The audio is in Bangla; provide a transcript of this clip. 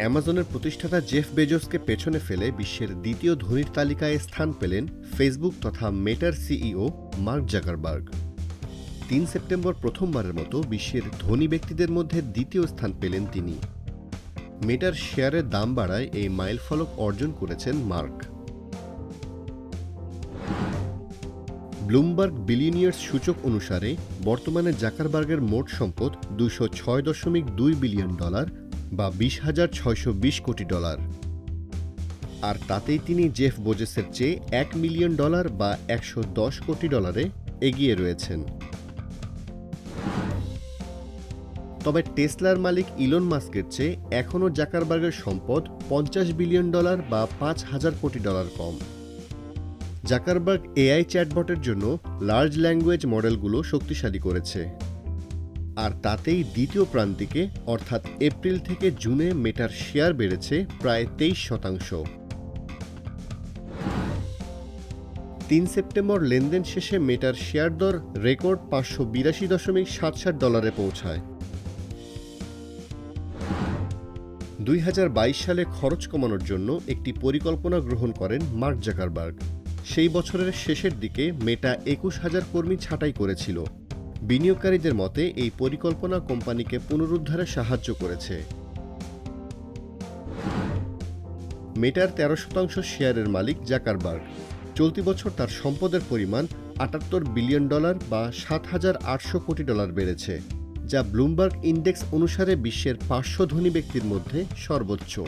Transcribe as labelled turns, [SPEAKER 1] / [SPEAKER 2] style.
[SPEAKER 1] অ্যামাজনের প্রতিষ্ঠাতা জেফ বেজোসকে পেছনে ফেলে বিশ্বের দ্বিতীয় ধনীর তালিকায় স্থান পেলেন ফেসবুক তথা মেটার সিইও মার্ক জাকারবার্গ। তিন সেপ্টেম্বর প্রথমবারের মতো বিশ্বের ধনী ব্যক্তিদের মধ্যে দ্বিতীয় স্থান পেলেন তিনি। মেটার শেয়ারের দাম বাড়ায় এই মাইলফলক অর্জন করেছেন মার্ক। ব্লুমবার্গ বিলিয়নিয়ার্স সূচক অনুসারে বর্তমানে জাকারবার্গের মোট সম্পদ দুশো ছয় দশমিক দুই বিলিয়ন ডলার বা বিশ হাজার ছয়শো বিশ কোটি ডলার। আর তাতেই তিনি জেফ বোজেসের চেয়ে এক মিলিয়ন ডলার বা একশো দশ কোটি ডলারে এগিয়ে রয়েছেন। তবে টেসলার মালিক ইলন মাস্কের চেয়ে এখনও জাকারবার্গের সম্পদ পঞ্চাশ বিলিয়ন ডলার বা পাঁচ হাজার কোটি ডলার কম। জাকারবার্গ এআই চ্যাটবটের জন্য লার্জ ল্যাঙ্গুয়েজ মডেলগুলো শক্তিশালী করেছে। আর তাতেই দ্বিতীয় প্রান্তিকে, অর্থাৎ এপ্রিল থেকে জুনে মেটার শেয়ার বেড়েছে প্রায় তেইশ শতাংশ। তিন সেপ্টেম্বর লেনদেন শেষে মেটার শেয়ার দর রেকর্ড পাঁচশো বিরাশি দশমিক সাত সাত ডলারে পৌঁছায়। দুই হাজার বাইশ সালে খরচ কমানোর জন্য একটি পরিকল্পনা গ্রহণ করেন মার্ক জাকারবার্গ। সেই বছরের শেষের দিকে মেটা একুশ হাজার কর্মী ছাঁটাই করেছিল। বিনিয়োগকারীদের মতে, এই পরিকল্পনা কোম্পানিকে পুনরুদ্ধারে সাহায্য করেছে। মেটার তেরো শতাংশ শেয়ারের মালিক জাকারবার্গ। চলতি বছর তার সম্পদের পরিমাণ আটাত্তর বিলিয়ন ডলার বা সাত হাজার আটশো কোটি ডলার বেড়েছে, যা ব্লুমবার্গ ইন্ডেক্স অনুসারে বিশ্বের পাঁচশো ধনী ব্যক্তির মধ্যে সর্বোচ্চ।